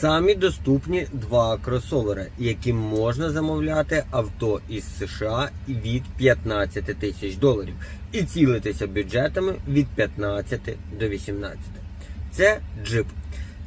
Самі доступні два кросовери, які можна замовляти авто із США від 15 тисяч доларів і цілитися бюджетами від 15 до 18. Це джип.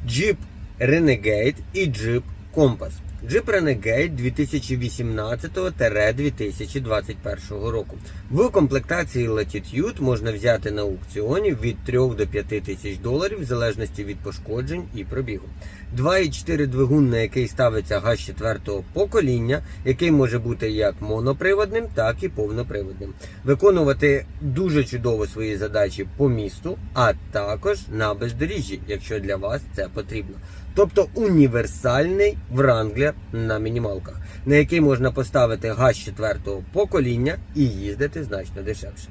Джип Renegade і джип Compass. Джип Renegade 2018-2021 року. В комплектації Latitude можна взяти на аукціоні від 3 до 5 тисяч доларів в залежності від пошкоджень і пробігу. 2,4 двигун, на який ставиться газ 4 покоління, який може бути як моноприводним, так і повноприводним. Виконувати дуже чудово свої задачі по місту, а також на бездоріжжі, якщо для вас це потрібно. Тобто універсальний на мінімалках, на який можна поставити газ 4 покоління і їздити значно дешевше.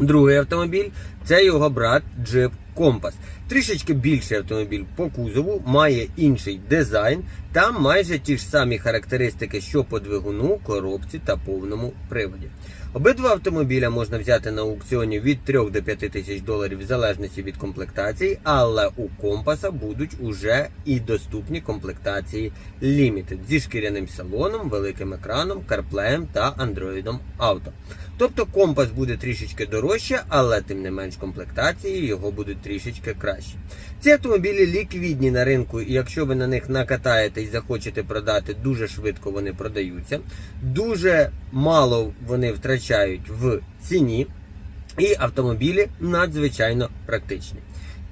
Другий автомобіль це його брат Jeep Compass. Трішечки більший автомобіль по кузову, має інший дизайн та майже ті ж самі характеристики, що по двигуну, коробці та повному приводі. Обидва автомобіля можна взяти на аукціоні від 3 до 5 тисяч доларів в залежності від комплектації, але у компаса будуть уже і доступні комплектації Limited зі шкіряним салоном, великим екраном, CarPlay та Android Auto. Тобто компас буде трішечки дорожче, але тим не менш комплектації його будуть трішечки краще. Ці автомобілі ліквідні на ринку, і якщо ви на них накатаєте і захочете продати, дуже швидко вони продаються. Дуже мало вони втрачають в ціні, і автомобілі надзвичайно практичні.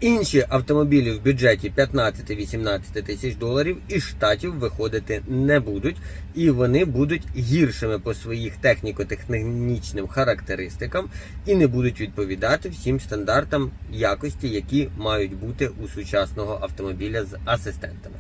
Інші автомобілі в бюджеті 15-18 тисяч доларів із штатів виходити не будуть, і вони будуть гіршими по своїх техніко-технічним характеристикам і не будуть відповідати всім стандартам якості, які мають бути у сучасного автомобіля з асистентами.